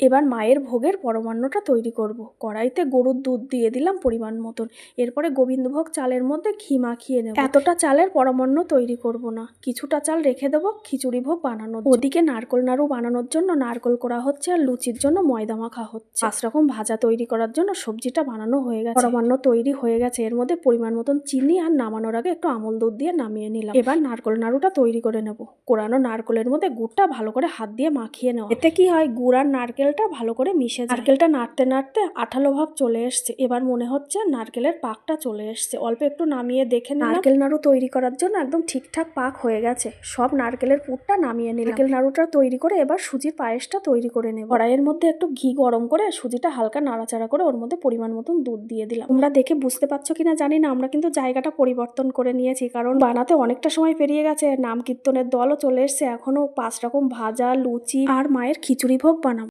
এবার মায়ের ভোগের পরমান্নটা তৈরি করব। কড়াইতে গরুর দুধ দিয়ে দিলাম পরিমাণ মতন। এরপরে গোবিন্দভোগ চালের মধ্যে ঘি মাখিয়ে নেব। এতটা চালের পরমান্ন তৈরি করব না। কিছুটা চাল রেখে দেবো, খিচুড়ি ভোগ বানানোর ওদিকে নারকোল নাড়ু বানানোর জন্য নারকোল করা হচ্ছে আর লুচির জন্য ময়দা মাখা হচ্ছে। পাঁচ রকম ভাজা তৈরি করার জন্য সবজিটা বানানো হয়ে গেছে। পরমান্ন তৈরি হয়ে গেছে। এর মধ্যে পরিমাণ মতন চিনি আর নামানোর আগে একটু আমল দুধ দিয়ে নামিয়ে নিলাম। এবার নারকোল নাড়ুটা তৈরি করে নেব। কোরানো নারকোলের মধ্যে গুড়টা ভালো করে হাত দিয়ে মাখিয়ে নেওয়া। এতে কি হয়? গুড় আর নারকেলটা ভালো করে মিশে নারকেলটা নাড়তে নাড়তে আঠালো ভাব চলে এসছে। এবার মনে হচ্ছে নারকেলের পাকটা চলে এসছে। অল্প একটু নামিয়ে দেখে নারকেল নাড়ু তৈরি করার জন্য একদম ঠিকঠাক পাক হয়ে গেছে। সব নারকেলের পুরটা নামিয়ে নিলাম। নারকেল নাড়ুটা তৈরি করে এবার সুজির পায়েসটা তৈরি করে নেব। কড়াইয়ের মধ্যে একটু ঘি গরম করে সুজিটা হালকা নাড়াচাড়া করে ওর মধ্যে পরিমাণ মতন দুধ দিয়ে দিলাম। তোমরা দেখে বুঝতে পারছ কিনা জানি না। আমরা কিন্তু জায়গাটা পরিবর্তন করে নিয়েছি। কারণ বানাতে অনেকটা সময় পেরিয়ে গেছে। নাম কীর্তনের দলও চলে এসছে। এখনও পাঁচ রকম ভাজা, লুচি আর মায়ের খিচুড়ি ভোগ বানাবো।